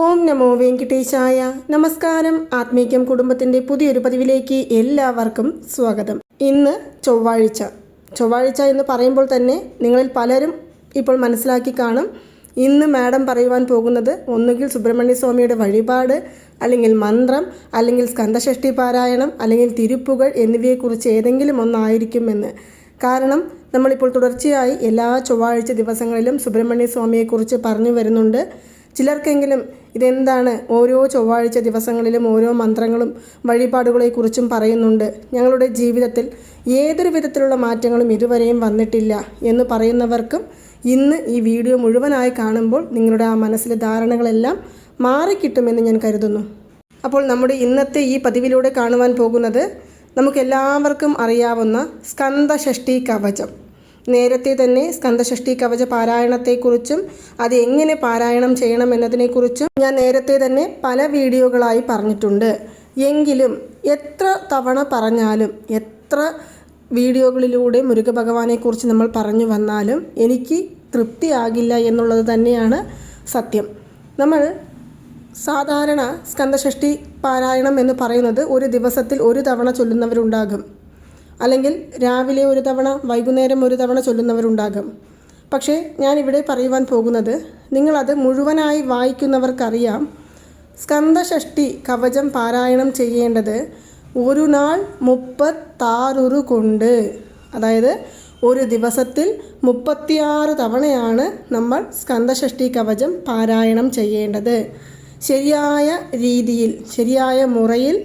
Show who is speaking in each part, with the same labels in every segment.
Speaker 1: ഓം നമോ വെങ്കിട്ടേശായ. നമസ്കാരം. ആത്മീക്യം കുടുംബത്തിന്റെ പുതിയൊരു പതിവിലേക്ക് എല്ലാവർക്കും സ്വാഗതം. ഇന്ന് ചൊവ്വാഴ്ച. ചൊവ്വാഴ്ച എന്ന് പറയുമ്പോൾ തന്നെ നിങ്ങളിൽ പലരും ഇപ്പോൾ മനസ്സിലാക്കി കാണും. ഇന്ന് മാഡം പറയുവാൻ പോകുന്നത് ഒന്നുകിൽ സുബ്രഹ്മണ്യ സ്വാമിയുടെ വഴിപാട് അല്ലെങ്കിൽ മന്ത്രം അല്ലെങ്കിൽ സ്കന്ധഷഷ്ടി പാരായണം അല്ലെങ്കിൽ തിരുപ്പുകൾ എന്നിവയെക്കുറിച്ച് ഏതെങ്കിലും ഒന്നായിരിക്കുമെന്ന്. കാരണം നമ്മളിപ്പോൾ തുടർച്ചയായി എല്ലാ ചൊവ്വാഴ്ച ദിവസങ്ങളിലും സുബ്രഹ്മണ്യ സ്വാമിയെക്കുറിച്ച് പറഞ്ഞു വരുന്നുണ്ട്. ചിലർക്കെങ്കിലും ഇതെന്താണ്? ഓരോ ചൊവ്വാഴ്ച ദിവസങ്ങളിലും ഓരോ മന്ത്രങ്ങളും വഴിപാടുകളെക്കുറിച്ചും പറയുന്നുണ്ട്. ഞങ്ങളുടെ ജീവിതത്തിൽ ഏതൊരു വിധത്തിലുള്ള മാറ്റങ്ങളും ഇതുവരെയും വന്നിട്ടില്ല എന്ന് പറയുന്നവർക്കും ഇന്ന് ഈ വീഡിയോ മുഴുവനായി കാണുമ്പോൾ നിങ്ങളുടെ ആ മനസ്സിലെ ധാരണകളെല്ലാം മാറിക്കിട്ടുമെന്ന് ഞാൻ കരുതുന്നു. അപ്പോൾ നമ്മുടെ ഇന്നത്തെ ഈ പതിവിലൂടെ കാണുവാൻ പോകുന്നത് നമുക്കെല്ലാവർക്കും അറിയാവുന്ന സ്കന്ദഷഷ്ടി കവചം. നേരത്തെ തന്നെ സ്കന്ധഷഷ്ടി കവച പാരായണത്തെക്കുറിച്ചും അത് എങ്ങനെ പാരായണം ചെയ്യണം എന്നതിനെക്കുറിച്ചും ഞാൻ നേരത്തെ തന്നെ പല വീഡിയോകളായി പറഞ്ഞിട്ടുണ്ട്. എങ്കിലും എത്ര തവണ പറഞ്ഞാലും എത്ര വീഡിയോകളിലൂടെ മുരുക ഭഗവാനെക്കുറിച്ച് നമ്മൾ പറഞ്ഞു വന്നാലും എനിക്ക് തൃപ്തിയാകില്ല എന്നുള്ളത് തന്നെയാണ് സത്യം. നമ്മൾ സാധാരണ സ്കന്ദഷഷ്ടി പാരായണം എന്ന് പറയുന്നത് ഒരു ദിവസത്തിൽ ഒരു തവണ ചൊല്ലുന്നവരുണ്ടാകും. അല്ലെങ്കിൽ രാവിലെ ഒരു തവണ വൈകുന്നേരം ഒരു തവണ ചൊല്ലുന്നവരുണ്ടാകും. പക്ഷേ ഞാനിവിടെ പറയുവാൻ പോകുന്നത് നിങ്ങളത് മുഴുവനായി വായിക്കുന്നവർക്കറിയാം. സ്കന്ദഷഷ്ടി കവചം പാരായണം ചെയ്യേണ്ടത് ഒരു നാൾ മുപ്പത്താറുറു കൊണ്ട്. അതായത് ഒരു ദിവസത്തിൽ മുപ്പത്തിയാറ് തവണയാണ് നമ്മൾ സ്കന്ദഷഷ്ടി കവചം പാരായണം ചെയ്യേണ്ടത്. ശരിയായ രീതിയിൽ ശരിയായ മുറയിൽ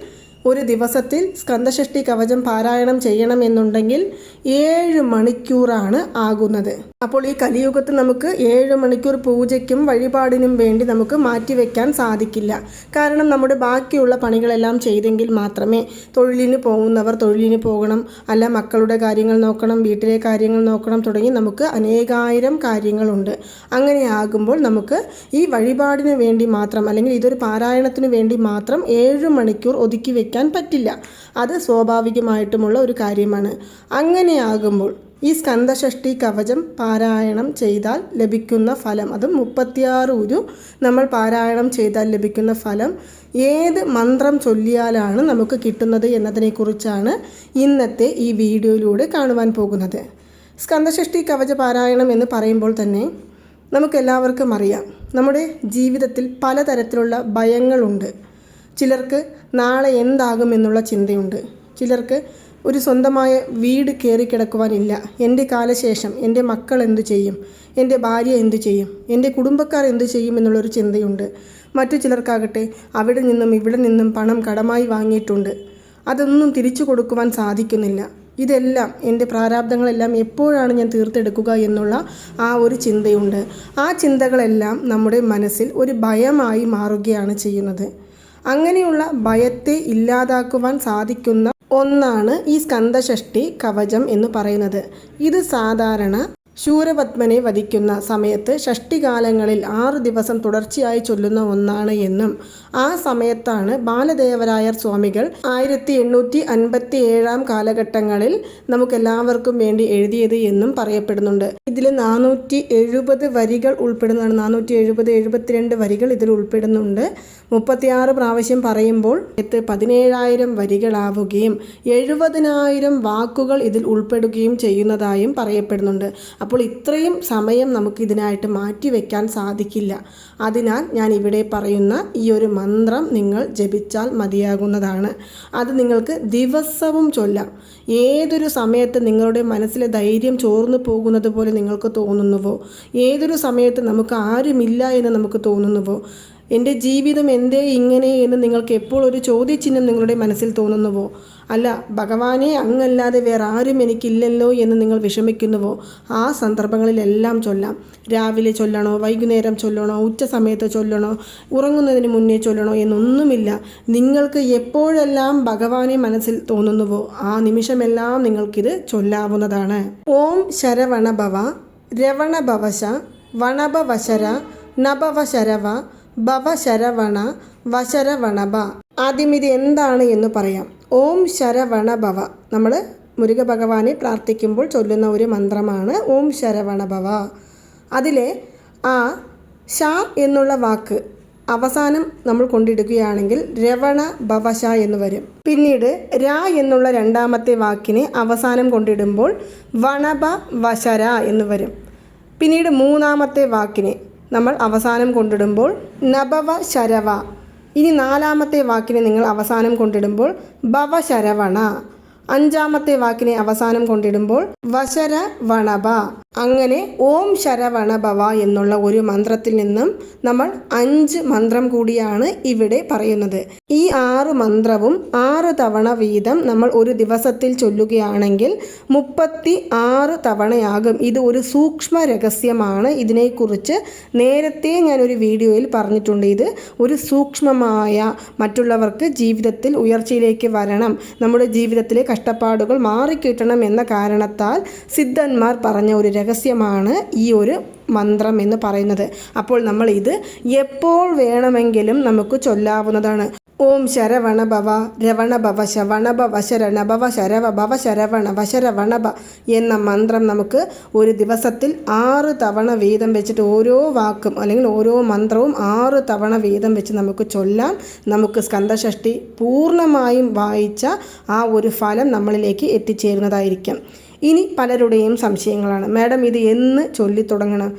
Speaker 1: ഒരു ദിവസത്തിൽ സ്കന്ദഷഷ്ടി കവചം പാരായണം ചെയ്യണമെന്നുണ്ടെങ്കിൽ ഏഴ് മണിക്കൂറാണ് ആകുന്നത്. അപ്പോൾ ഈ കലിയുഗത്ത് നമുക്ക് ഏഴ് മണിക്കൂർ പൂജയ്ക്കും വഴിപാടിനും വേണ്ടി നമുക്ക് മാറ്റിവെക്കാൻ സാധിക്കില്ല. കാരണം നമ്മുടെ ബാക്കിയുള്ള പണികളെല്ലാം ചെയ്തെങ്കിൽ മാത്രമേ തൊഴിലിന് പോകുന്നവർ തൊഴിലിന് പോകണം. അല്ല മക്കളുടെ കാര്യങ്ങൾ നോക്കണം വീട്ടിലെ കാര്യങ്ങൾ നോക്കണം തുടങ്ങി നമുക്ക് അനേകായിരം കാര്യങ്ങളുണ്ട്. അങ്ങനെ ആകുമ്പോൾ നമുക്ക് ഈ വഴിപാടിന് വേണ്ടി മാത്രം അല്ലെങ്കിൽ ഇതൊരു പാരായണത്തിന് വേണ്ടി മാത്രം ഏഴ് മണിക്കൂർ ഒതുക്കി വെക്കാൻ പറ്റില്ല. അത് സ്വാഭാവികമായിട്ടുമുള്ള ഒരു കാര്യമാണ്. അങ്ങനെയാകുമ്പോൾ ഈ സ്കന്ദഷഷ്ടി കവചം പാരായണം ചെയ്താൽ ലഭിക്കുന്ന ഫലം അതും മുപ്പത്തിയാറ് ഉരു നമ്മൾ പാരായണം ചെയ്താൽ ലഭിക്കുന്ന ഫലം ഏത് മന്ത്രം ചൊല്ലിയാലാണ് നമുക്ക് കിട്ടുന്നത് എന്നതിനെക്കുറിച്ചാണ് ഇന്നത്തെ ഈ വീഡിയോയിലൂടെ കാണുവാൻ പോകുന്നത്. സ്കന്ദഷഷ്ടി കവച പാരായണം എന്ന് പറയുമ്പോൾ തന്നെ നമുക്കെല്ലാവർക്കും അറിയാം. നമ്മുടെ ജീവിതത്തിൽ പലതരത്തിലുള്ള ഭയങ്ങളുണ്ട്. ചിലർക്ക് നാളെ എന്താകുമെന്നുള്ള ചിന്തയുണ്ട്. ചിലർക്ക് ഒരു സ്വന്തമായ വീട് കയറി കിടക്കുവാനില്ല എന്റെ കാലശേഷം എന്റെ മക്കൾ എന്തു ചെയ്യും? എന്റെ ഭാര്യ എന്തു ചെയ്യും? എന്റെ കുടുംബക്കാർ എന്തു ചെയ്യും എന്നുള്ളൊരു ചിന്തയുണ്ട്. മറ്റു ചിലർക്കാകട്ടെ അവിടെ നിന്നും ഇവിടെ നിന്നും പണം കടമായി വാങ്ങിയിട്ടുണ്ട്. അതൊന്നും തിരിച്ചു കൊടുക്കുവാൻ സാധിക്കുന്നില്ല. ഇതെല്ലാം എന്റെ പ്രാരാബ്ദങ്ങളെല്ലാം എപ്പോഴാണ് ഞാൻ തീർത്തെടുക്കുക എന്നുള്ള ആ ഒരു ചിന്തയുണ്ട്. ആ ചിന്തകളെല്ലാം നമ്മുടെ മനസ്സിൽ ഒരു ഭയമായി മാറുകയാണ് ചെയ്യുന്നത്. അങ്ങനെയുള്ള ഭയത്തെ ഇല്ലാതാക്കുവാൻ സാധിക്കുന്ന ഒന്നാണ് ഈ സ്കന്ദഷഷ്ടി കവചം എന്ന് പറയുന്നത്. ഇത് സാധാരണ ശൂരപത്മനെ വധിക്കുന്ന സമയത്ത് ഷഷ്ടികാലങ്ങളിൽ ആറു ദിവസം തുടർച്ചയായി ചൊല്ലുന്ന ഒന്നാണ് എന്നും ആ സമയത്താണ് ബാലദേവരായർ സ്വാമികൾ ആയിരത്തി എണ്ണൂറ്റി അൻപത്തി ഏഴാം കാലഘട്ടങ്ങളിൽ നമുക്കെല്ലാവർക്കും വേണ്ടി എഴുതിയത് എന്നും പറയപ്പെടുന്നുണ്ട്. ഇതിൽ നാനൂറ്റി എഴുപത് വരികൾ ഉൾപ്പെടുന്നതാണ്. നാനൂറ്റി എഴുപത് എഴുപത്തിരണ്ട് വരികൾ ഇതിൽ ഉൾപ്പെടുന്നുണ്ട്. മുപ്പത്തിയാറ് പ്രാവശ്യം പറയുമ്പോൾ എത്ത് പതിനേഴായിരം വരികളാവുകയും എഴുപതിനായിരം വാക്കുകൾ ഇതിൽ ഉൾപ്പെടുകയും ചെയ്യുന്നതായും പറയപ്പെടുന്നുണ്ട്. അപ്പോൾ ഇത്രയും സമയം നമുക്ക് മാറ്റി വയ്ക്കാൻ സാധിക്കില്ല. അതിനാൽ ഞാൻ ഇവിടെ പറയുന്ന ഈ ഒരു മന്ത്രം നിങ്ങൾ ജപിച്ചാൽ മതിയാകുന്നതാണ്. അത് നിങ്ങൾക്ക് ദിവസവും ചൊല്ലാം. ഏതൊരു സമയത്ത് നിങ്ങളുടെ മനസ്സിലെ ധൈര്യം ചോർന്നു പോകുന്നത് പോലെ നിങ്ങൾക്ക് തോന്നുന്നുവോ? ഏതൊരു സമയത്ത് നമുക്ക് ആരുമില്ല എന്ന് നമുക്ക് തോന്നുന്നുവോ? എന്റെ ജീവിതം എന്തേ ഇങ്ങനെ എന്ന് നിങ്ങൾക്ക് എപ്പോൾ ഒരു ചോദ്യചിഹ്നം നിങ്ങളുടെ മനസ്സിൽ തോന്നുന്നുവോ? അല്ല ഭഗവാനെ അങ്ങല്ലാതെ വേറെ ആരും എനിക്കില്ലല്ലോ എന്ന് നിങ്ങൾ വിഷമിക്കുന്നുവോ? ആ സന്ദർഭങ്ങളിലെല്ലാം ചൊല്ലാം. രാവിലെ ചൊല്ലണോ? വൈകുന്നേരം ചൊല്ലണോ? ഉച്ച സമയത്ത് ചൊല്ലണോ? ഉറങ്ങുന്നതിന് മുന്നേ ചൊല്ലണോ എന്നൊന്നുമില്ല. നിങ്ങൾക്ക് എപ്പോഴെല്ലാം ഭഗവാനെ മനസ്സിൽ തോന്നുന്നുവോ ആ നിമിഷമെല്ലാം നിങ്ങൾക്കിത് ചൊല്ലാവുന്നതാണ്. ഓം ശരവണഭവ രവണഭവശ വണഭവശര നഭവശരവ ഭവശരവണ വശരവണഭ. ആദ്യം ഇത് എന്താണ് എന്ന് പറയാം. ഓം ശരവണഭവ. നമ്മൾ മുരുക ഭഗവാനെ പ്രാർത്ഥിക്കുമ്പോൾ ചൊല്ലുന്ന ഒരു മന്ത്രമാണ് ഓം ശരവണഭവ. അതിലെ ആ ഷ എന്നുള്ള വാക്ക് അവസാനം നമ്മൾ കൊണ്ടിടുകയാണെങ്കിൽ രവണ ഭവശ എന്ന് വരും. പിന്നീട് രാ എന്നുള്ള രണ്ടാമത്തെ വാക്കിനെ അവസാനം കൊണ്ടിടുമ്പോൾ വണഭ വശര എന്ന് വരും. പിന്നീട് മൂന്നാമത്തെ വാക്കിനെ നമ്മൾ അവസാനം കൊണ്ടിടുമ്പോൾ നഭവ ശരവ ഇനി നാലാമത്തെ വാക്കിനെ നിങ്ങൾ അവസാനം കൊണ്ടിടുമ്പോൾ ഭവശരവണ. അഞ്ചാമത്തെ വാക്കിനെ അവസാനം കൊണ്ടിടുമ്പോൾ വശര വണഭ. അങ്ങനെ ഓം ശരവണഭവ എന്നുള്ള ഒരു മന്ത്രത്തിൽ നിന്നും നമ്മൾ അഞ്ച് മന്ത്രം കൂടിയാണ് ഇവിടെ പറയുന്നത്. ഈ ആറ് മന്ത്രവും ആറ് തവണ വീതം നമ്മൾ ഒരു ദിവസത്തിൽ ചൊല്ലുകയാണെങ്കിൽ മുപ്പത്തി ആറ് തവണയാകും. ഇത് ഒരു സൂക്ഷ്മ രഹസ്യമാണ്. ഇതിനെക്കുറിച്ച് നേരത്തെ ഞാൻ ഒരു വീഡിയോയിൽ പറഞ്ഞിട്ടുണ്ട്. ഇത് ഒരു സൂക്ഷ്മമായ മറ്റുള്ളവർക്ക് ജീവിതത്തിൽ ഉയർച്ചയിലേക്ക് വരണം. നമ്മുടെ ജീവിതത്തിലെ കഷ്ടപ്പാടുകൾ മാറിക്കിട്ടണം എന്ന കാരണത്താൽ സിദ്ധന്മാർ പറഞ്ഞ ഒരു രഹസ്യമാണ് ഈ ഒരു മന്ത്രം എന്ന് പറയുന്നത്. അപ്പോൾ നമ്മൾ ഇത് എപ്പോൾ വേണമെങ്കിലും നമുക്ക് ചൊല്ലാവുന്നതാണ്. ഓം ശരവണ ഭവ രവണ ഭവ ശവണ ഭവ ശരണ ഭവ ശരവ ഭവ ശരവണ വശരവണ ഭ എന്ന മന്ത്രം നമുക്ക് ഒരു ദിവസത്തിൽ ആറ് തവണ വീതം വെച്ചിട്ട് ഓരോ വാക്കും അല്ലെങ്കിൽ ഓരോ മന്ത്രവും ആറ് തവണ വീതം വെച്ച് നമുക്ക് ചൊല്ലാം നമുക്ക് സ്കന്ദഷഷ്ടി പൂർണമായും വായിച്ച ആ ഒരു ഫലം നമ്മളിലേക്ക് എത്തിച്ചേരുന്നതായിരിക്കും. ഇനി പലരുടെയും സംശയങ്ങളാണ്. മാഡം ഇത് എന്ന് ചൊല്ലിത്തുടങ്ങണം?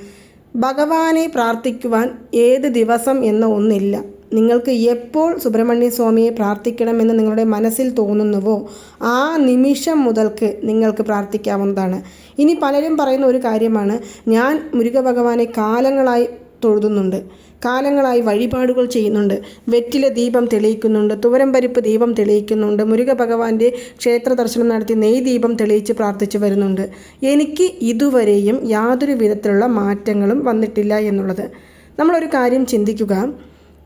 Speaker 1: ഭഗവാനെ പ്രാർത്ഥിക്കുവാൻ ഏത് ദിവസം എന്ന ഒന്നില്ല. നിങ്ങൾക്ക് എപ്പോൾ സുബ്രഹ്മണ്യ സ്വാമിയെ പ്രാർത്ഥിക്കണമെന്ന് നിങ്ങളുടെ മനസ്സിൽ തോന്നുന്നുവോ ആ നിമിഷം മുതൽക്ക് നിങ്ങൾക്ക് പ്രാർത്ഥിക്കാവുന്നതാണ്. ഇനി പലരും പറയുന്ന ഒരു കാര്യമാണ് ഞാൻ മുരുക ഭഗവാനെ കാലങ്ങളായി തൊഴുതുന്നുണ്ട് കാലങ്ങളായി വഴിപാടുകൾ ചെയ്യുന്നുണ്ട് വെറ്റിലെ ദീപം തെളിയിക്കുന്നുണ്ട് തുവരം പരിപ്പ് ദീപം തെളിയിക്കുന്നുണ്ട് മുരുക ഭഗവാന്റെ ക്ഷേത്ര ദർശനം നടത്തി നെയ് ദീപം തെളിയിച്ച് പ്രാർത്ഥിച്ചു വരുന്നുണ്ട്. എനിക്ക് ഇതുവരെയും യാതൊരു വിധത്തിലുള്ള മാറ്റങ്ങളും വന്നിട്ടില്ല എന്നുള്ളത്. നമ്മളൊരു കാര്യം ചിന്തിക്കുക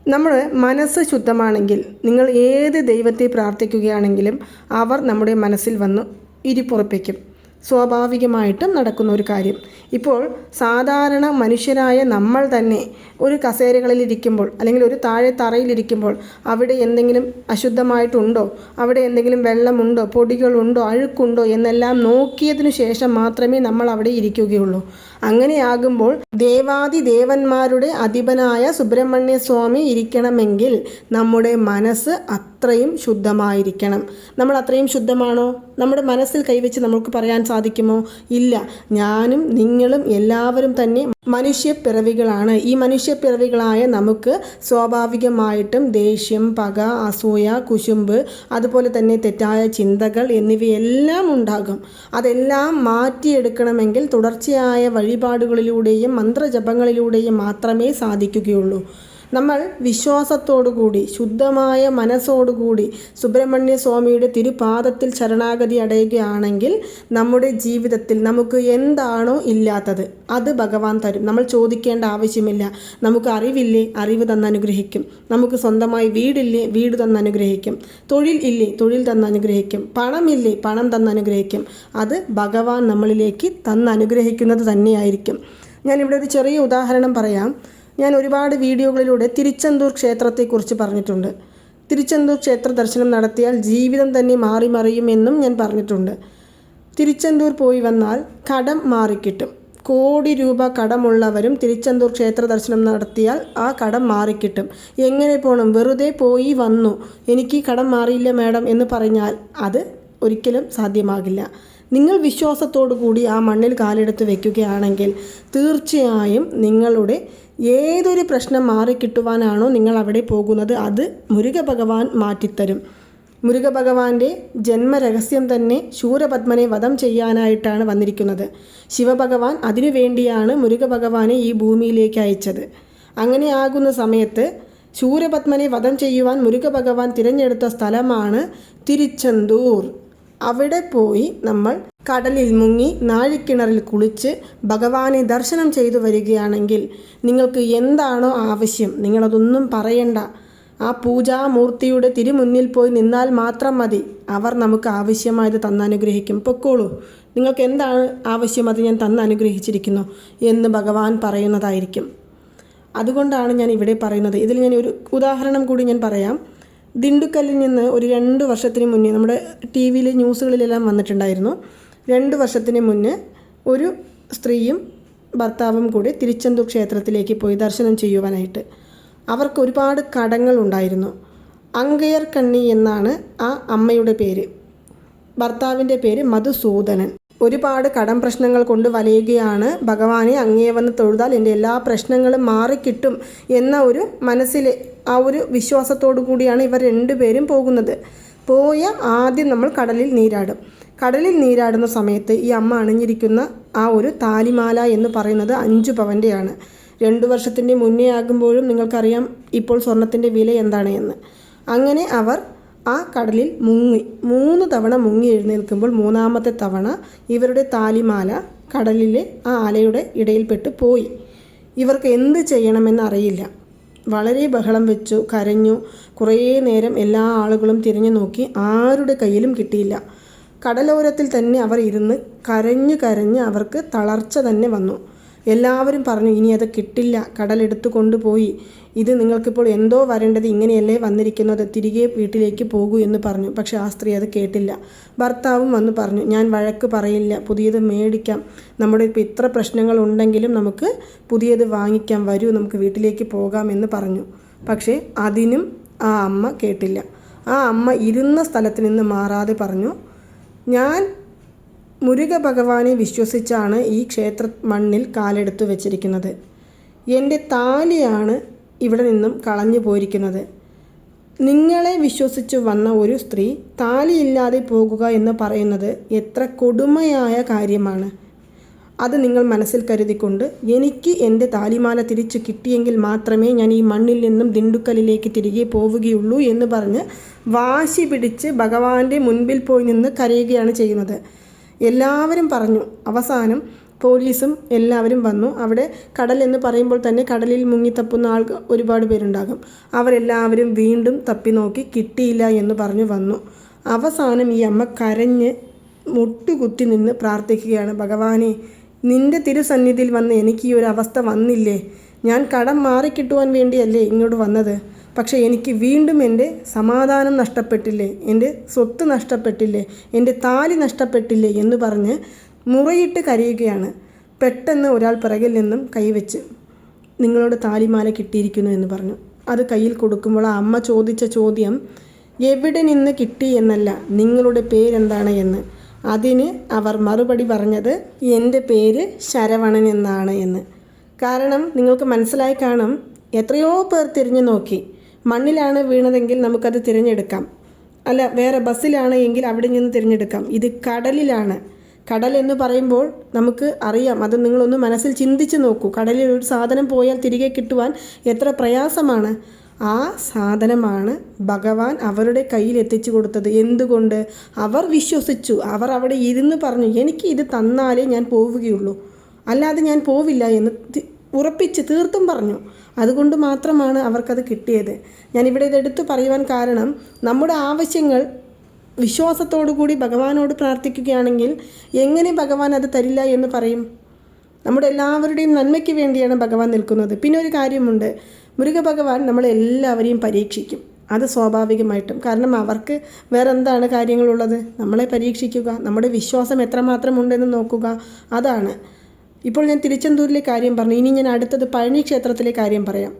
Speaker 1: നമ്മൾ മനസ്സ് ശുദ്ധമാണെങ്കിൽ നിങ്ങൾ ഏത് ദൈവത്തെ പ്രാർത്ഥിക്കുകയാണെങ്കിലും അവർ നമ്മുടെ മനസ്സിൽ വന്ന് ഇരിപ്പുറപ്പിക്കും. സ്വാഭാവികമായിട്ടും നടക്കുന്ന ഒരു കാര്യം. ഇപ്പോൾ സാധാരണ മനുഷ്യരായ നമ്മൾ തന്നെ ഒരു കസേരകളിലിരിക്കുമ്പോൾ അല്ലെങ്കിൽ ഒരു താഴെ തറയിലിരിക്കുമ്പോൾ അവിടെ എന്തെങ്കിലും അശുദ്ധമായിട്ടുണ്ടോ? അവിടെ എന്തെങ്കിലും വെള്ളമുണ്ടോ? പൊടികളുണ്ടോ? അഴുക്കുണ്ടോ? എന്നെല്ലാം നോക്കിയതിനു ശേഷം മാത്രമേ നമ്മൾ അവിടെ ഇരിക്കുകയുള്ളൂ. അങ്ങനെയാകുമ്പോൾ ദേവാദി ദേവന്മാരുടെ അധിപനായ സുബ്രഹ്മണ്യ സ്വാമി ഇരിക്കണമെങ്കിൽ നമ്മുടെ മനസ്സ് അത്രയും ശുദ്ധമായിരിക്കണം. നമ്മൾ അത്രയും ശുദ്ധമാണോ? നമ്മുടെ മനസ്സിൽ കൈവച്ച് നമുക്ക് പറയാൻ സാധിക്കുമോ? ഇല്ല. ഞാനും നിങ്ങളും എല്ലാവരും തന്നെ മനുഷ്യപ്പിറവികളാണ്. ഈ മനുഷ്യപ്പിറവികളായ നമുക്ക് സ്വാഭാവികമായിട്ടും ദേഷ്യം പക അസൂയ കുശുമ്പ് അതുപോലെ തന്നെ തെറ്റായ ചിന്തകൾ എന്നിവയെല്ലാം ഉണ്ടാകും. അതെല്ലാം മാറ്റിയെടുക്കണമെങ്കിൽ തുടർച്ചയായ വഴിപാടുകളിലൂടെയും മന്ത്രജപങ്ങളിലൂടെയും മാത്രമേ സാധിക്കുകയുള്ളൂ. നമ്മൾ വിശ്വാസത്തോടുകൂടി ശുദ്ധമായ മനസ്സോടുകൂടി സുബ്രഹ്മണ്യ സ്വാമിയുടെ തിരുപാദത്തിൽ ശരണാഗതി അടയുകയാണെങ്കിൽ നമ്മുടെ ജീവിതത്തിൽ നമുക്ക് എന്താണോ ഇല്ലാത്തത് അത് ഭഗവാൻ തരും. നമ്മൾ ചോദിക്കേണ്ട ആവശ്യമില്ല. നമുക്ക് അറിവില്ലേ? അറിവ് തന്നനുഗ്രഹിക്കും. നമുക്ക് സ്വന്തമായി വീടില്ലേ? വീട് തന്നനുഗ്രഹിക്കും. തൊഴിൽ ഇല്ലേ? തൊഴിൽ തന്നനുഗ്രഹിക്കും. പണമില്ലേ? പണം തന്നനുഗ്രഹിക്കും. അത് ഭഗവാൻ നമ്മളിലേക്ക് തന്നനുഗ്രഹിക്കുന്നത് തന്നെയായിരിക്കും. ഞാനിവിടെ ഒരു ചെറിയ ഉദാഹരണം പറയാം. ഞാൻ ഒരുപാട് വീഡിയോകളിലൂടെ തിരുച്ചെന്തൂർ ക്ഷേത്രത്തെക്കുറിച്ച് പറഞ്ഞിട്ടുണ്ട്. തിരുച്ചെന്തൂർ ക്ഷേത്ര ദർശനം നടത്തിയാൽ ജീവിതം തന്നെ മാറി മറിയുമെന്നും ഞാൻ പറഞ്ഞിട്ടുണ്ട്. തിരുച്ചെന്തൂർ പോയി വന്നാൽ കടം മാറിക്കിട്ടും. കോടി രൂപ കടമുള്ളവരും തിരുച്ചെന്തൂർ ക്ഷേത്ര ദർശനം നടത്തിയാൽ ആ കടം മാറിക്കിട്ടും. എങ്ങനെ പോകണം വെറുതെ പോയി വന്നു. എനിക്ക് കടം മാറിയില്ല മാഡം എന്ന് പറഞ്ഞാൽ അത് ഒരിക്കലും സാധ്യമാകില്ല. നിങ്ങൾ വിശ്വാസത്തോടു കൂടി ആ മണ്ണിൽ കാലെടുത്ത് വയ്ക്കുകയാണെങ്കിൽ തീർച്ചയായും നിങ്ങളുടെ ഏതൊരു പ്രശ്നം മാറിക്കിട്ടുവാനാണോ നിങ്ങൾ അവിടെ പോകുന്നത് അത് മുരുക ഭഗവാൻ മാറ്റിത്തരും. മുരുക ഭഗവാന്റെ ജന്മരഹസ്യം തന്നെ ശൂരപത്മനെ വധം ചെയ്യാനായിട്ടാണ് വന്നിരിക്കുന്നത്. ശിവഭഗവാൻ അതിനു വേണ്ടിയാണ് മുരുക ഭഗവാനെ ഈ ഭൂമിയിലേക്ക് അയച്ചത്. അങ്ങനെ ആകുന്ന സമയത്ത് ശൂരപത്മനെ വധം ചെയ്യുവാൻ മുരുക ഭഗവാൻ തിരഞ്ഞെടുത്ത സ്ഥലമാണ് തിരുച്ചെന്തൂർ. അവിടെ പോയി നമ്മൾ കടലിൽ മുങ്ങി നാഴിക്കിണറിൽ കുളിച്ച് ഭഗവാനെ ദർശനം ചെയ്തു വരികയാണെങ്കിൽ നിങ്ങൾക്ക് എന്താണോ ആവശ്യം നിങ്ങളതൊന്നും പറയണ്ട. ആ പൂജാമൂർത്തിയുടെ തിരുമുന്നിൽ പോയി നിന്നാൽ മാത്രം മതി. അവർ നമുക്ക് ആവശ്യമായത് തന്നനുഗ്രഹിക്കും. പൊക്കോളൂ. നിങ്ങൾക്ക് എന്താണ് ആവശ്യം? അത് ഞാൻ തന്നനുഗ്രഹിച്ചിരിക്കുന്നു എന്ന് ഭഗവാൻ പറയുന്നതായിരിക്കും. അതുകൊണ്ടാണ് ഞാൻ ഇവിടെ പറയുന്നത്. ഇതിൽ ഞാൻ ഒരു ഉദാഹരണം കൂടി ഞാൻ പറയാം. ദിണ്ടുക്കല്ലിൽ നിന്ന് ഒരു രണ്ട് വർഷത്തിന് മുന്നേ നമ്മുടെ ടി വിയിൽ ന്യൂസുകളിലെല്ലാം വന്നിട്ടുണ്ടായിരുന്നു. രണ്ട് വർഷത്തിന് മുന്നേ ഒരു സ്ത്രീയും ഭർത്താവും കൂടി തിരുച്ചെന്തൂർ ക്ഷേത്രത്തിലേക്ക് പോയി ദർശനം ചെയ്യുവാനായിട്ട്. അവർക്ക് ഒരുപാട് കടങ്ങൾ ഉണ്ടായിരുന്നു. അങ്കയർ കണ്ണി എന്നാണ് ആ അമ്മയുടെ പേര്. ഭർത്താവിന്റെ പേര് മധുസൂദനൻ. ഒരുപാട് കടം പ്രശ്നങ്ങൾ കൊണ്ട് വലയുകയാണ്. ഭഗവാനെ അങ്ങേ വന്ന് തൊഴുതാൽ എന്റെ എല്ലാ പ്രശ്നങ്ങളും മാറിക്കിട്ടും എന്ന ഒരു മനസ്സിൽ ആ ഒരു വിശ്വാസത്തോടു കൂടിയാണ് ഇവർ രണ്ടുപേരും പോകുന്നത്. പോയ ആദ്യം നമ്മൾ കടലിൽ നീരാടും. കടലിൽ നീരാടുന്ന സമയത്ത് ഈ അമ്മ അണിഞ്ഞിരിക്കുന്ന ആ ഒരു താലിമാല എന്ന് പറയുന്നത് അഞ്ചു പവന്റെയാണ്. രണ്ടു വർഷത്തിന്റെ മുന്നേ ആകുമ്പോഴും നിങ്ങൾക്കറിയാം ഇപ്പോൾ സ്വർണത്തിന്റെ വില എന്താണ് എന്ന്. അങ്ങനെ അവർ ആ കടലിൽ മുങ്ങി മൂന്ന് തവണ മുങ്ങി എഴുന്നേൽക്കുമ്പോൾ മൂന്നാമത്തെ തവണ ഇവരുടെ താലിമാല കടലിലെ ആ അലയുടെ ഇടയിൽപ്പെട്ട് പോയി. ഇവർക്ക് എന്ത് ചെയ്യണമെന്നറിയില്ല വളരെ ബഹളം വെച്ചു കരഞ്ഞു. കുറേ നേരം എല്ലാ ആളുകളും തിരിഞ്ഞു നോക്കി ആരുടെ കയ്യിലും കിട്ടിയില്ല. കടലോരത്തിൽ തന്നെ അവർ ഇരുന്ന് കരഞ്ഞു കരഞ്ഞ് അവർക്ക് തളർച്ച തന്നെ വന്നു. എല്ലാവരും പറഞ്ഞു ഇനി അത് കിട്ടില്ല. കടലെടുത്തു കൊണ്ടുപോയി. ഇത് നിങ്ങൾക്കിപ്പോൾ എന്തോ വരേണ്ടത് ഇങ്ങനെയല്ലേ വന്നിരിക്കുന്നത്. തിരികെ വീട്ടിലേക്ക് പോകൂ എന്ന് പറഞ്ഞു. പക്ഷെ ആ സ്ത്രീ അത് കേട്ടില്ല. ഭർത്താവും വന്ന് പറഞ്ഞു ഞാൻ വഴക്ക് പറയില്ല. പുതിയത് മേടിക്കാം. നമ്മുടെ ഇപ്പോൾ ഇത്ര പ്രശ്നങ്ങൾ ഉണ്ടെങ്കിലും നമുക്ക് പുതിയത് വാങ്ങിക്കാം. വരൂ നമുക്ക് വീട്ടിലേക്ക് പോകാം എന്ന് പറഞ്ഞു. പക്ഷേ അതിനും ആ അമ്മ കേട്ടില്ല. ആ അമ്മ ഇരുന്ന സ്ഥലത്ത് നിന്ന് മാറാതെ പറഞ്ഞു ഞാൻ മുരുക ഭഗവാനെ വിശ്വസിച്ചാണ് ഈ ക്ഷേത്ര മണ്ണിൽ കാലെടുത്തു വെച്ചിരിക്കുന്നത്. എന്റെ താലിയാണ് ഇവിടെ നിന്നും കളഞ്ഞു പോയിരിക്കുന്നത്. നിങ്ങളെ വിശ്വസിച്ച് വന്ന ഒരു സ്ത്രീ താലിയില്ലാതെ പോകുക എന്ന് പറയുന്നത് എത്ര കൊടുമയായ കാര്യമാണ്. അത് നിങ്ങൾ മനസ്സിൽ കരുതിക്കൊണ്ട് എനിക്ക് എന്റെ താലിമാല തിരിച്ചു കിട്ടിയെങ്കിൽ മാത്രമേ ഞാൻ ഈ മണ്ണിൽ നിന്നും ദിണ്ടുക്കലിലേക്ക് തിരികെ പോവുകയുള്ളൂ എന്ന് പറഞ്ഞ് വാശി പിടിച്ച് ഭഗവാന്റെ മുൻപിൽ പോയി നിന്ന് കരയുകയാണ് ചെയ്യുന്നത്. എല്ലാവരും പറഞ്ഞു. അവസാനം പോലീസും എല്ലാവരും വന്നു. അവിടെ കടൽ എന്ന് പറയുമ്പോൾ തന്നെ കടലിൽ മുങ്ങിത്തപ്പുന്ന ആൾ ഒരുപാട് പേരുണ്ടാകും. അവരെല്ലാവരും വീണ്ടും തപ്പി നോക്കി കിട്ടിയില്ല എന്ന് പറഞ്ഞു വന്നു. അവസാനം ഈ അമ്മ കരഞ്ഞ് മുട്ടുകുത്തി നിന്ന് പ്രാർത്ഥിക്കുകയാണ് ഭഗവാനെ നിന്റെ തിരുസന്നിധിയിൽ വന്ന് എനിക്ക് ഈ ഒരു അവസ്ഥ വന്നില്ലേ? ഞാൻ കടം മാറിക്കിട്ടുവാൻ വേണ്ടിയല്ലേ ഇങ്ങോട്ട് വന്നത്? പക്ഷേ എനിക്ക് വീണ്ടും എന്റെ സമാധാനം നഷ്ടപ്പെട്ടില്ലേ? എന്റെ സ്വത്ത് നഷ്ടപ്പെട്ടില്ലേ? എന്റെ താലി നഷ്ടപ്പെട്ടില്ലേ എന്ന് പറഞ്ഞ് മുറയിട്ട് കരയുകയാണ്. പെട്ടെന്ന് ഒരാൾ പിറകിൽ നിന്നും കൈവച്ച് നിങ്ങളോട് താലിമാല കിട്ടിയിരിക്കുന്നു എന്ന് പറഞ്ഞു. അത് കയ്യിൽ കൊടുക്കുമ്പോൾ ആ അമ്മ ചോദിച്ച ചോദ്യം എവിടെ നിന്ന് കിട്ടി എന്നല്ല നിങ്ങളുടെ പേരെന്താണ് എന്ന്? അതിന് അവർ മറുപടി പറഞ്ഞത് എന്റെ പേര് ശരവണൻ എന്നാണ് എന്ന്. കാരണം നിങ്ങൾക്ക് മനസ്സിലായി കാണും എത്രയോ പേർ തിരിഞ്ഞു നോക്കി. മണ്ണിലാണ് വീണതെങ്കിൽ നമുക്കത് തിരഞ്ഞെടുക്കാം. അല്ല വേറെ ബസ്സിലാണ് എങ്കിൽ അവിടെ നിന്ന് തിരഞ്ഞെടുക്കാം. ഇത് കടലിലാണ്. കടൽ എന്ന് പറയുമ്പോൾ നമുക്ക് അറിയാം. അത് നിങ്ങളൊന്ന് മനസ്സിൽ ചിന്തിച്ച് നോക്കൂ. കടലിൽ ഒരു സാധനം പോയാൽ തിരികെ കിട്ടുവാൻ എത്ര പ്രയാസമാണ്. ആ സാധനമാണ് ഭഗവാൻ അവരുടെ കയ്യിൽ എത്തിച്ചു കൊടുത്തത്. എന്തുകൊണ്ട്? അവർ വിശ്വസിച്ചു. അവർ അവിടെ ഇരുന്ന് പറഞ്ഞു എനിക്ക് ഇത് തന്നാലേ ഞാൻ പോവുകയുള്ളൂ. അല്ലാതെ ഞാൻ പോവില്ല എന്ന് ഉറപ്പിച്ച് തീർത്തും പറഞ്ഞു. അതുകൊണ്ട് മാത്രമാണ് അവർക്കത് കിട്ടിയത്. ഞാനിവിടെ ഇത് എടുത്തു പറയുവാൻ കാരണം നമ്മുടെ ആവശ്യങ്ങൾ വിശ്വാസത്തോടു കൂടി ഭഗവാനോട് പ്രാർത്ഥിക്കുകയാണെങ്കിൽ എങ്ങനെ ഭഗവാൻ അത് തരില്ല എന്ന് പറയും? നമ്മുടെ എല്ലാവരുടെയും നന്മയ്ക്ക് വേണ്ടിയാണ് ഭഗവാൻ നിൽക്കുന്നത്. പിന്നെ ഒരു കാര്യമുണ്ട്. മുരുക ഭഗവാൻ നമ്മളെല്ലാവരെയും പരീക്ഷിക്കും. അത് സ്വാഭാവികമായിട്ടും. കാരണം അവർക്ക് വേറെ എന്താണ് കാര്യങ്ങളുള്ളത്? നമ്മളെ പരീക്ഷിക്കുക നമ്മുടെ വിശ്വാസം എത്രമാത്രം ഉണ്ടെന്ന് നോക്കുക അതാണ്. ഇപ്പോൾ ഞാൻ തിരുച്ചെന്തൂരിലെ കാര്യം പറഞ്ഞു. ഇനി ഞാൻ അടുത്തത് പഴനി ക്ഷേത്രത്തിലെ കാര്യം പറയാം.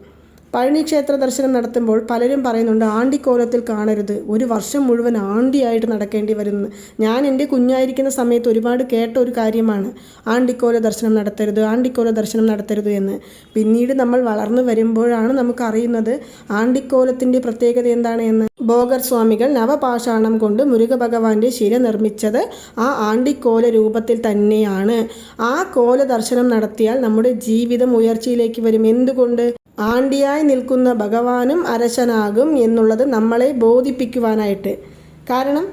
Speaker 1: പഴനി ക്ഷേത്ര ദർശനം നടത്തുമ്പോൾ പലരും പറയുന്നുണ്ട് ആണ്ടിക്കോലത്തിൽ കാണരുത്. ഒരു വർഷം മുഴുവൻ ആണ്ടിയായിട്ട് നടക്കേണ്ടി വരുന്നു. ഞാൻ എന്റെ കുഞ്ഞായിരിക്കുന്ന സമയത്ത് ഒരുപാട് കേട്ട ഒരു കാര്യമാണ്. ആണ്ടിക്കോല ദർശനം നടത്തരുത് ആണ്ടിക്കോല ദർശനം നടത്തരുത് എന്ന്. പിന്നീട് നമ്മൾ വളർന്നു വരുമ്പോഴാണ് നമുക്ക് അറിയുന്നത് ആണ്ടിക്കോലത്തിന്റെ പ്രത്യേകത എന്താണ് എന്ന്. ഭോഗർ സ്വാമികൾ നവപാഷാണം കൊണ്ട് മുരുക ഭഗവാന്റെ ശില നിർമ്മിച്ചത് ആ ആണ്ടിക്കോല രൂപത്തിൽ തന്നെയാണ്. ആ കോല ദർശനം നടത്തിയാൽ നമ്മുടെ ജീവിതം ഉയർച്ചയിലേക്ക് വരും. എന്തുകൊണ്ട്? ആണ്ടിയായി നിൽക്കുന്ന ഭഗവാനും അരശനാകും എന്നുള്ളത് നമ്മളെ ബോധിപ്പിക്കുവാനായിട്ട്. കാരണം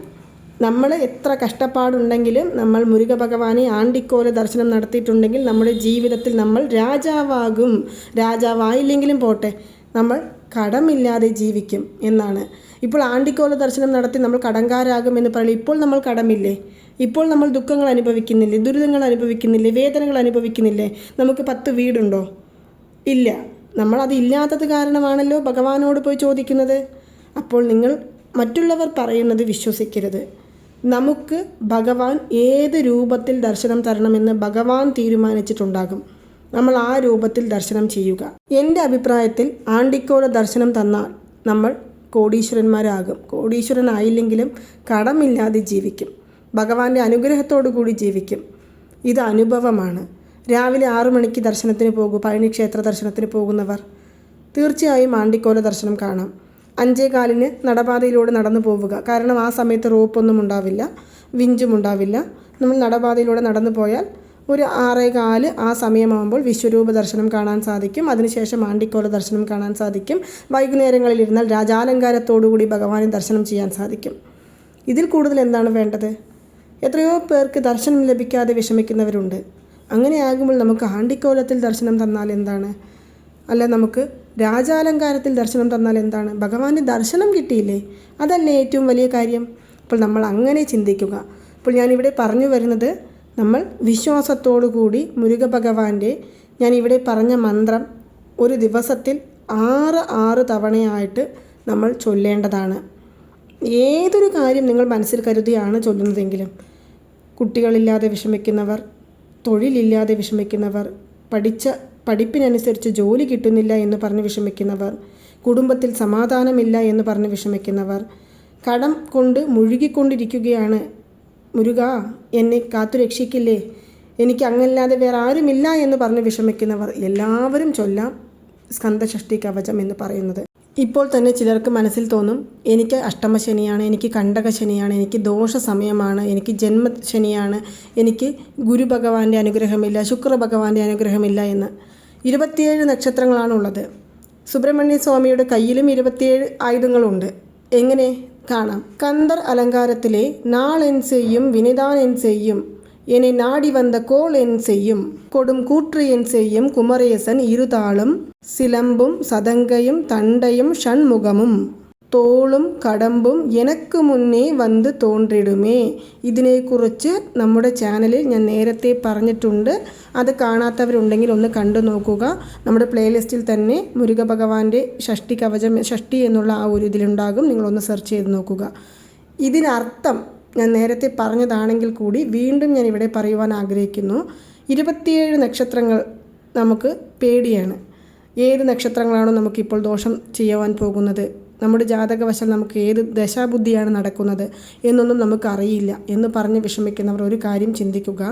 Speaker 1: നമ്മൾ എത്ര കഷ്ടപ്പാടുണ്ടെങ്കിലും നമ്മൾ മുരുക ഭഗവാനെ ആണ്ടിക്കോല ദർശനം നടത്തിയിട്ടുണ്ടെങ്കിൽ നമ്മുടെ ജീവിതത്തിൽ നമ്മൾ രാജാവാകും. രാജാവായില്ലെങ്കിലും പോട്ടെ നമ്മൾ കടമില്ലാതെ ജീവിക്കും എന്നാണ്. ഇപ്പോൾ ആണ്ടിക്കോല ദർശനം നടത്തി നമ്മൾ കടങ്കാരാകും എന്ന് പറയുന്നത് ഇപ്പോൾ നമ്മൾ കടമില്ലേ? ഇപ്പോൾ നമ്മൾ ദുഃഖങ്ങൾ അനുഭവിക്കുന്നില്ലേ? ദുരിതങ്ങൾ അനുഭവിക്കുന്നില്ലേ? വേദനകൾ അനുഭവിക്കുന്നില്ലേ? നമുക്ക് പത്ത് വീടുണ്ടോ? ഇല്ല. ഇല്ലാത്തത് കാരണമാണല്ലോ ഭഗവാനോട് പോയി ചോദിക്കുന്നത്. അപ്പോൾ നിങ്ങൾ മറ്റുള്ളവർ പറയുന്നത് വിശ്വസിക്കരുത്. നമുക്ക് ഭഗവാൻ ഏത് രൂപത്തിൽ ദർശനം തരണമെന്ന് ഭഗവാൻ തീരുമാനിച്ചിട്ടുണ്ടാകും. നമ്മൾ ആ രൂപത്തിൽ ദർശനം ചെയ്യുക. എന്റെ അഭിപ്രായത്തിൽ ആണ്ടിക്കോല ദർശനം തന്നാൽ നമ്മൾ കോടീശ്വരന്മാരാകും. കോടീശ്വരനായില്ലെങ്കിലും കടമില്ലാതെ ജീവിക്കും. ഭഗവാന്റെ അനുഗ്രഹത്തോടു കൂടി ജീവിക്കും. ഇത് അനുഭവമാണ്. രാവിലെ ആറു മണിക്ക് ദർശനത്തിന് പോകും. പഴനി ക്ഷേത്ര ദർശനത്തിന് പോകുന്നവർ. തീർച്ചയായും ആണ്ടിക്കോല ദർശനം കാണാം. അഞ്ചേ കാലിന് നടപാതയിലൂടെ നടന്നു പോവുക. കാരണം ആ സമയത്ത് റോപ്പൊന്നും ഉണ്ടാവില്ല വിഞ്ചും ഉണ്ടാവില്ല. നമ്മൾ നടപാതയിലൂടെ നടന്നു പോയാൽ ഒരു ആറേ കാൽ ആ സമയമാകുമ്പോൾ വിശ്വരൂപ ദർശനം കാണാൻ സാധിക്കും. അതിനുശേഷം ആണ്ടിക്കോല ദർശനം കാണാൻ സാധിക്കും. വൈകുന്നേരങ്ങളിൽ ഇരുന്നാൽ രാജാലങ്കാരത്തോടുകൂടി ഭഗവാനെ ദർശനം ചെയ്യാൻ സാധിക്കും. ഇതിൽ കൂടുതൽ എന്താണ് വേണ്ടത്? എത്രയോ പേർക്ക് ദർശനം ലഭിക്കാതെ വിഷമിക്കുന്നവരുണ്ട്. അങ്ങനെയാകുമ്പോൾ നമുക്ക് ആണ്ടിക്കോലത്തിൽ ദർശനം തന്നാൽ എന്താണ്? അല്ല നമുക്ക് രാജാലങ്കാരത്തിൽ ദർശനം തന്നാൽ എന്താണ്? ഭഗവാന്റെ ദർശനം കിട്ടിയില്ലേ? അതല്ലേ ഏറ്റവും വലിയ കാര്യം? അപ്പോൾ നമ്മൾ അങ്ങനെ ചിന്തിക്കുക. അപ്പോൾ ഞാനിവിടെ പറഞ്ഞു വരുന്നത് നമ്മൾ വിശ്വാസത്തോടു കൂടി മുരുക ഭഗവാന്റെ ഞാനിവിടെ പറഞ്ഞ മന്ത്രം ഒരു ദിവസത്തിൽ ആറ് ആറ് തവണയായിട്ട് നമ്മൾ ചൊല്ലേണ്ടതാണ്. ഏതൊരു കാര്യം നിങ്ങൾ മനസ്സിൽ കരുതിയാണ് ചൊല്ലുന്നതെങ്കിലും കുട്ടികളില്ലാതെ വിഷമിക്കുന്നവർ തൊഴിലില്ലാതെ വിഷമിക്കുന്നവർ പഠിച്ച പഠിപ്പിനനുസരിച്ച് ജോലി കിട്ടുന്നില്ല എന്ന് പറഞ്ഞ് വിഷമിക്കുന്നവർ കുടുംബത്തിൽ സമാധാനമില്ല എന്ന് പറഞ്ഞ് വിഷമിക്കുന്നവർ കടം കൊണ്ട് മുഴുകിക്കൊണ്ടിരിക്കുകയാണ് മുരുക എന്നെ കാത്തു രക്ഷിക്കില്ലേ എനിക്ക് അങ്ങല്ലാതെ വേറെ ആരുമില്ല എന്ന് പറഞ്ഞ് വിഷമിക്കുന്നവർ എല്ലാവരും ചൊല്ലാം സ്കന്ധഷഷ്ടി കവചം എന്ന് പറയുന്നത്. ഇപ്പോൾ തന്നെ ചിലർക്ക് മനസ്സിൽ തോന്നും എനിക്ക് അഷ്ടമശനിയാണ് എനിക്ക് കണ്ടക ശനിയാണ് എനിക്ക് ദോഷ സമയമാണ് എനിക്ക് ജന്മശനിയാണ് എനിക്ക് ഗുരു ഭഗവാന്റെ അനുഗ്രഹമില്ല ശുക്ര ഭഗവാന്റെ അനുഗ്രഹമില്ല എന്ന്. ഇരുപത്തിയേഴ് നക്ഷത്രങ്ങളാണുള്ളത് സുബ്രഹ്മണ്യ സ്വാമിയുടെ കയ്യിലും ഇരുപത്തിയേഴ് ആയുധങ്ങളുണ്ട്. എങ്ങനെ? കാണാം. കന്ദർ അലങ്കാരത്തിലെ നാളെൻസെയും ചെയ്യും വിനിതാനെൻ ചെയ്യും என்னை நாடி வந்த கோல் என் செய்யும் கொடும் கூற்று என் செய்யும் குமரேசன் இருதாளும் சிலம்பும் சதங்கையும் தண்டையும் ஷண்முகமும் கடம்பும் எனக்கு முன்னே வந்து தோன்றிடுமே. തോണ്ടിടുമേ ഇതിനെക്കുറിച്ച് നമ്മുടെ ചാനലിൽ ഞാൻ നേരത്തെ പറഞ്ഞിട്ടുണ്ട്. അത് കാണാത്തവരുണ്ടെങ്കിൽ ഒന്ന് കണ്ടു നോക്കുക. നമ്മുടെ പ്ലേലിസ്റ്റിൽ തന്നെ മുരുക ഭഗവാന്റെ ഷഷ്ടി കവചം ഷഷ്ടി എന്നുള്ള ആ ഒരു ഇതിലുണ്ടാകും. നിങ്ങളൊന്ന് സെർച്ച് ചെയ്ത് നോക്കുക. ഇതിനർത്ഥം ഞാൻ നേരത്തെ പറഞ്ഞതാണെങ്കിൽ കൂടി വീണ്ടും ഞാൻ ഇവിടെ പറയുവാൻ ആഗ്രഹിക്കുന്നു. ഇരുപത്തിയേഴ് നക്ഷത്രങ്ങൾ നമുക്ക് പേടിയാണ്. ഏത് നക്ഷത്രങ്ങളാണോ നമുക്കിപ്പോൾ ദോഷം ചെയ്യുവാൻ പോകുന്നത്? നമ്മുടെ ജാതകവശാൽ നമുക്ക് ഏത് ദശാബുദ്ധിയാണ് നടക്കുന്നത് എന്നൊന്നും നമുക്കറിയില്ല എന്ന് പറഞ്ഞ് വിഷമിക്കുന്നവർ ഒരു കാര്യം ചിന്തിക്കുക.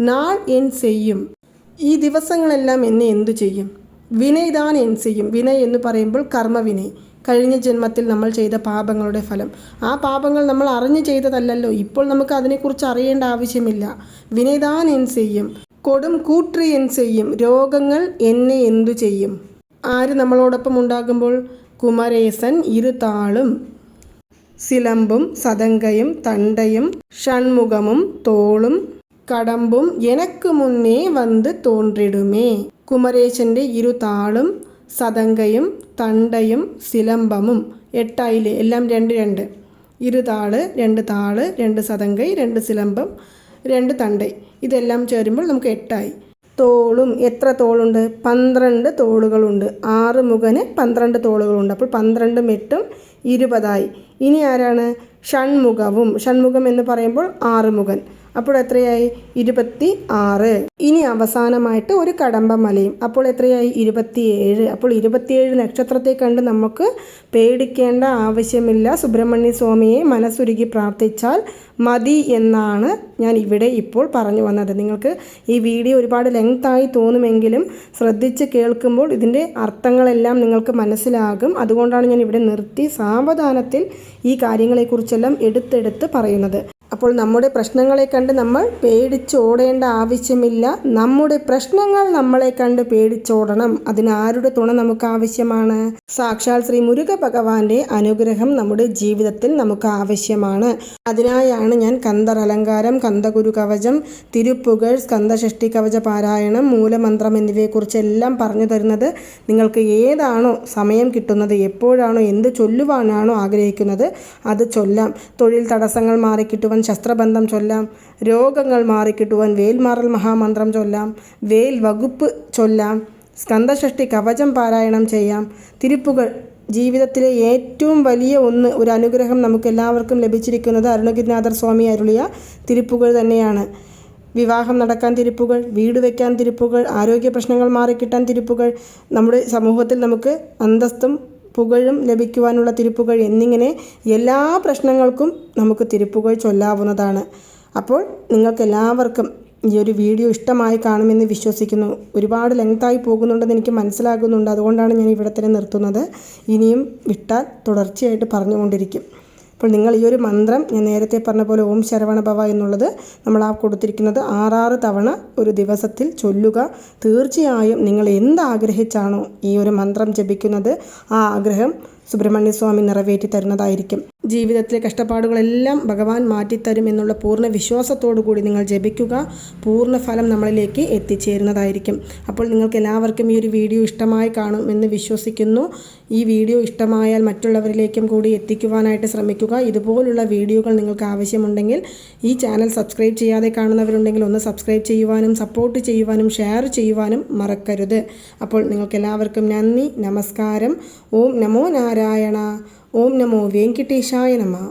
Speaker 1: നാൾ എൻ ചെയ്യും ഈ ദിവസങ്ങളെല്ലാം എന്നെ എന്തു ചെയ്യും? വിനയ് എൻ ചെയ്യും വിനയ് എന്ന് പറയുമ്പോൾ കർമ്മവിനയ്. കഴിഞ്ഞ ജന്മത്തിൽ നമ്മൾ ചെയ്ത പാപങ്ങളുടെ ഫലം. ആ പാപങ്ങൾ നമ്മൾ അറിഞ്ഞു ചെയ്തതല്ലല്ലോ. ഇപ്പോൾ നമുക്ക് അതിനെക്കുറിച്ച് അറിയേണ്ട ആവശ്യമില്ല. വിനേതാൻ എൻ ചെയ്യും. കൊടും കൂട്രി എൻ ചെയ്യും. രോഗങ്ങൾ എന്നെ എന്തു ചെയ്യും? ആര് നമ്മളോടൊപ്പം ഉണ്ടാകുമ്പോൾ? കുമരേസൻ ഇരുതാളും. സിലമ്പും സതങ്കയും തണ്ടയും ഷൺമുഖമും തോളും കടമ്പും എനക്ക് മുന്നേ വന്ന് തോണ്ടിടുമേ. കുമരേശന്റെ ഇരുതാളും സതങ്കയും തണ്ടയും സിലമ്പമും എട്ടായിൽ എല്ലാം രണ്ട് രണ്ട്. ഇരു താൾ രണ്ട് താൾ രണ്ട് സതങ്കൈ രണ്ട് സിലമ്പം രണ്ട് തണ്ടൈ. ഇതെല്ലാം ചേരുമ്പോൾ നമുക്ക് എട്ടായി. തോളും. എത്ര തോളുണ്ട്? പന്ത്രണ്ട് തോളുകളുണ്ട്. ആറ് മുഖന് പന്ത്രണ്ട് തോളുകളുണ്ട്. അപ്പോൾ പന്ത്രണ്ടും എട്ടും ഇരുപതായി. ഇനി ആരാണ്? ഷൺമുഖവും. ഷൺമുഖം എന്ന് പറയുമ്പോൾ ആറുമുഖൻ അപ്പോൾ എത്രയായി? ഇരുപത്തി ആറ് ഇനി അവസാനമായിട്ട് ഒരു കടമ്പ മലയും. അപ്പോൾ എത്രയായി? ഇരുപത്തിയേഴ്. അപ്പോൾ ഇരുപത്തിയേഴ് നക്ഷത്രത്തെ കണ്ട് നമുക്ക് പേടിക്കേണ്ട ആവശ്യമില്ല. സുബ്രഹ്മണ്യ സ്വാമിയെ മനസ്സുരുകി പ്രാർത്ഥിച്ചാൽ മതി എന്നാണ് ഞാൻ ഇവിടെ ഇപ്പോൾ പറഞ്ഞു വന്നത്. നിങ്ങൾക്ക് ഈ വീഡിയോ ഒരുപാട് ലെങ്തായി തോന്നുമെങ്കിലും ശ്രദ്ധിച്ച് കേൾക്കുമ്പോൾ ഇതിന്റെ അർത്ഥങ്ങളെല്ലാം നിങ്ങൾക്ക് മനസ്സിലാകും. അതുകൊണ്ടാണ് ഞാൻ ഇവിടെ നിർത്തി സാവധാനത്തിൽ ഈ കാര്യങ്ങളെക്കുറിച്ചെല്ലാം എടുത്തെടുത്ത് പറയുന്നത്. അപ്പോൾ നമ്മുടെ പ്രശ്നങ്ങളെ കണ്ട് നമ്മൾ പേടിച്ചോടേണ്ട ആവശ്യമില്ല. നമ്മുടെ പ്രശ്നങ്ങൾ നമ്മളെ കണ്ട് പേടിച്ചോടണം. അതിന് ആരുടെ തുണ നമുക്ക് ആവശ്യമാണ്? സാക്ഷാൽ ശ്രീ മുരുക ഭഗവാന്റെ അനുഗ്രഹം നമ്മുടെ ജീവിതത്തിൽ നമുക്ക് ആവശ്യമാണ്. അതിനായാണ് ഞാൻ കന്ദർ അലങ്കാരം കന്ദഗുരു കവചം തിരുപ്പുകൾ സ്കന്ദഷഷ്ടി കവച പാരായണം മൂലമന്ത്രം എന്നിവയെക്കുറിച്ചെല്ലാം പറഞ്ഞു തരുന്നത് നിങ്ങൾക്ക് ഏതാണോ സമയം കിട്ടുന്നത് എപ്പോഴാണോ എന്ത് ചൊല്ലുവാനാണോ ആഗ്രഹിക്കുന്നത് അത് ചൊല്ലാം. തൊഴിൽ തടസ്സങ്ങൾ മാറിക്കിട്ടുവാൻ ശസ്ത്രബന്ധം ചൊല്ലാം രോഗങ്ങൾ മാറിക്കിട്ടുവാൻ വേൽമാറൽ മഹാമന്ത്രം ചൊല്ലാം വേൽ വകുപ്പ് ചൊല്ലാം സ്കന്ധഷ്ടി കവചം പാരായണം ചെയ്യാം. തിരുപ്പുകൾ ജീവിതത്തിലെ ഏറ്റവും വലിയ ഒന്ന് ഒരു അനുഗ്രഹം നമുക്ക് എല്ലാവർക്കും ലഭിച്ചിരിക്കുന്നത് അരുണഗിരിനാഥർ സ്വാമി അരുളിയ തിരുപ്പുകൾ തന്നെയാണ്. വിവാഹം നടക്കാൻ തിരുപ്പുകൾ വീട് വയ്ക്കാൻ തിരുപ്പുകൾ ആരോഗ്യ പ്രശ്നങ്ങൾ മാറിക്കിട്ടാൻ തിരുപ്പുകൾ നമ്മുടെ സമൂഹത്തിൽ നമുക്ക് അന്തസ്തും പുകഴും ലഭിക്കുവാനുള്ള തിരുപ്പുകൾ എന്നിങ്ങനെ എല്ലാ പ്രശ്നങ്ങൾക്കും നമുക്ക് തിരുപ്പുകൾ ചൊല്ലാവുന്നതാണ്. അപ്പോൾ നിങ്ങൾക്കെല്ലാവർക്കും ഈ ഒരു വീഡിയോ ഇഷ്ടമായി കാണുമെന്ന് വിശ്വസിക്കുന്നു. ഒരുപാട് ലെങ്തായി പോകുന്നുണ്ടെന്ന് എനിക്ക് മനസ്സിലാകുന്നുണ്ട്. അതുകൊണ്ടാണ് ഞാൻ ഇവിടെ തന്നെ നിർത്തുന്നത്. ഇനിയും വിട്ടാൽ തുടർച്ചയായിട്ട് പറഞ്ഞുകൊണ്ടിരിക്കും. അപ്പോൾ നിങ്ങൾ ഈ ഒരു മന്ത്രം ഞാൻ നേരത്തെ പറഞ്ഞ പോലെ ഓം ശരവണ ഭവ എന്നുള്ളത് നമ്മൾ ആ കൊടുത്തിരിക്കുന്നത് ആറാറ് തവണ ഒരു ദിവസത്തിൽ ചൊല്ലുക. തീർച്ചയായും നിങ്ങൾ എന്ത് ആഗ്രഹിച്ചാണോ ഈ ഒരു മന്ത്രം ജപിക്കുന്നത് ആ ആഗ്രഹം സുബ്രഹ്മണ്യ സ്വാമി നിറവേറ്റി തരുന്നതായിരിക്കും ജീവിതത്തിലെ കഷ്ടപ്പാടുകളെല്ലാം ഭഗവാൻ മാറ്റിത്തരും എന്നുള്ള പൂർണ വിശ്വാസത്തോടു കൂടി നിങ്ങൾ ജപിക്കുക. പൂർണ ഫലം നമ്മളിലേക്ക് എത്തിച്ചേരുന്നതായിരിക്കും. അപ്പോൾ നിങ്ങൾക്ക് എല്ലാവർക്കും ഈ ഒരു വീഡിയോ ഇഷ്ടമായി കാണുമെന്ന് വിശ്വസിക്കുന്നു. ഈ വീഡിയോ ഇഷ്ടമായാൽ മറ്റുള്ളവരിലേക്കും കൂടി എത്തിക്കുവാനായിട്ട് ശ്രമിക്കുക. ഇതുപോലുള്ള വീഡിയോകൾ നിങ്ങൾക്ക് ആവശ്യമുണ്ടെങ്കിൽ ഈ ചാനൽ സബ്സ്ക്രൈബ് ചെയ്യാതെ കാണുന്നവരുണ്ടെങ്കിൽ ഒന്ന് സബ്സ്ക്രൈബ് ചെയ്യുവാനും സപ്പോർട്ട് ചെയ്യുവാനും ഷെയർ ചെയ്യുവാനും മറക്കരുത്. അപ്പോൾ നിങ്ങൾക്ക് എല്ലാവർക്കും നന്ദി നമസ്കാരം. ഓം നമോ നാരായണ. ഓം നമോ. വെങ്കിട്ടേശായ നമ.